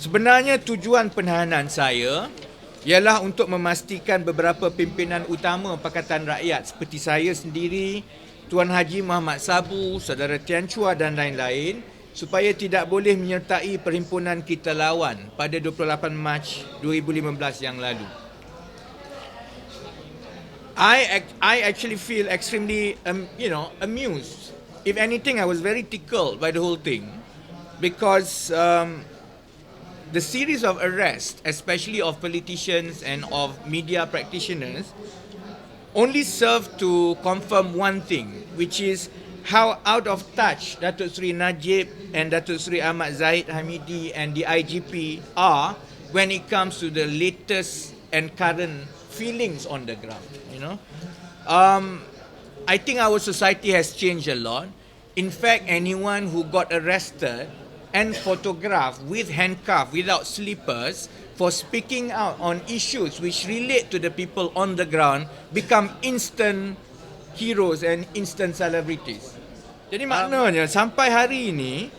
Sebenarnya tujuan penahanan saya ialah untuk memastikan beberapa pimpinan utama Pakatan Rakyat seperti saya sendiri, Tuan Haji Muhammad Sabu, Saudara Tian Chua dan lain-lain supaya tidak boleh menyertai perhimpunan kita lawan pada 28 Mac 2015 yang lalu. I I actually feel extremely um, you know amused. If anything, I was very tickled by the whole thing because um, the series of arrests, especially of politicians and of media practitioners, only serve to confirm one thing, which is how out of touch Datuk Sri Najib and Datuk Sri Ahmad Zahid Hamidi and the IGP are when it comes to the latest and current feelings on the ground. You know, um, I think our society has changed a lot. In fact, anyone who got arrested and photographed with handcuff without slippers for speaking out on issues which relate to the people on the ground become instant heroes and instant celebrities. Jadi maknanya sampai hari ini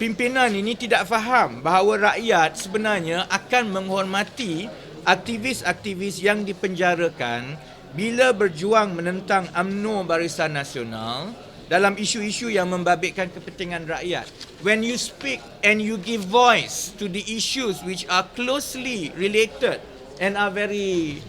pimpinan ini tidak faham bahawa rakyat sebenarnya akan menghormati aktivis-aktivis yang dipenjarakan bila berjuang menentang UMNO Barisan Nasional dalam isu-isu yang membabitkan kepentingan rakyat. When you speak and you give voice to the issues which are closely related and are very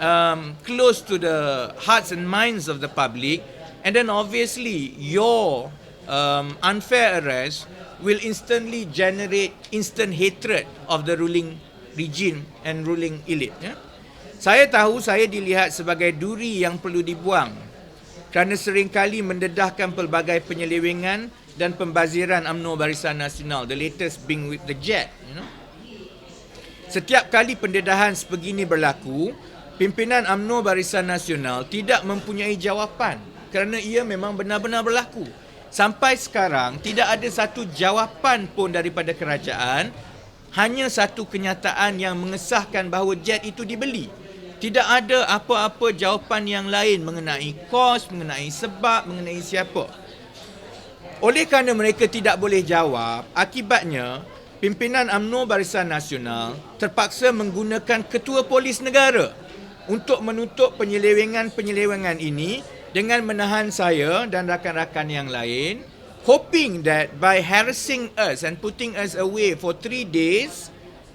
um, close to the hearts and minds of the public, and then obviously your um, unfair arrest will instantly generate instant hatred of the ruling regime and ruling elite. Ya? Saya tahu saya dilihat sebagai duri yang perlu dibuang kerana seringkali mendedahkan pelbagai penyelewengan dan pembaziran UMNO Barisan Nasional. The latest being with the jet, you know. Setiap kali pendedahan sebegini berlaku, pimpinan UMNO Barisan Nasional tidak mempunyai jawapan kerana ia memang benar-benar berlaku. Sampai sekarang tidak ada satu jawapan pun daripada kerajaan, hanya satu kenyataan yang mengesahkan bahawa jet itu dibeli. Tidak ada apa-apa jawapan yang lain mengenai kos, mengenai sebab, mengenai siapa. Oleh kerana mereka tidak boleh jawab, akibatnya pimpinan UMNO Barisan Nasional terpaksa menggunakan ketua polis negara untuk menutup penyelewengan-penyelewengan ini dengan menahan saya dan rakan-rakan yang lain hoping that by harassing us and putting us away for three days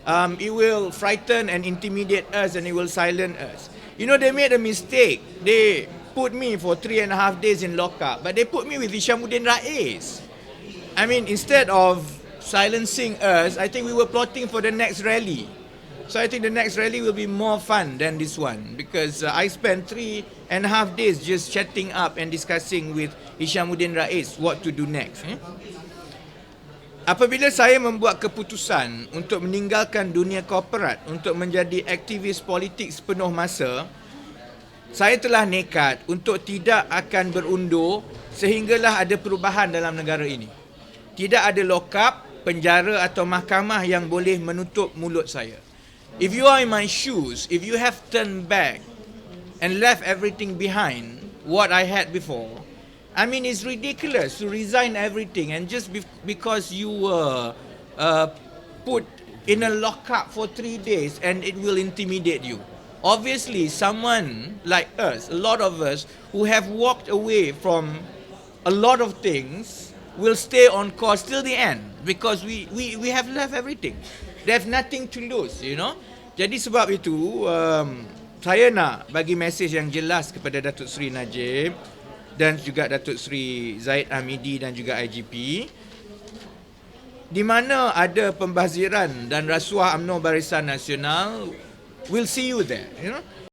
um, it will frighten and intimidate us and it will silence us. You know, they made a mistake. They put me for three and a half days in lockup, but they put me with Ishamuddin Rais. I mean, instead of silencing us, I think we were plotting for the next rally. So I think the next rally will be more fun than this one because uh, I spent three and a half days just chatting up and discussing with Ishamuddin Rais what to do next. Eh? Apabila saya membuat keputusan untuk meninggalkan dunia korporat untuk menjadi aktivis politik sepenuh masa, saya telah nekat untuk tidak akan berundur sehinggalah ada perubahan dalam negara ini. Tidak ada lokap, penjara atau mahkamah yang boleh menutup mulut saya. If you are in my shoes, if you have turned back and left everything behind what I had before, I mean, it's ridiculous to resign everything and just be- because you were uh, put in a lockup for three days and it will intimidate you. Obviously, someone like us, a lot of us who have walked away from a lot of things will stay on course till the end because we we we have left everything. Have nothing to lose, you know. Jadi sebab itu um, saya nak bagi mesej yang jelas kepada Datuk Seri Najib dan juga Datuk Seri Zaid Hamidi dan juga IGP di mana ada pembaziran dan rasuah UMNO Barisan Nasional we'll see you there you know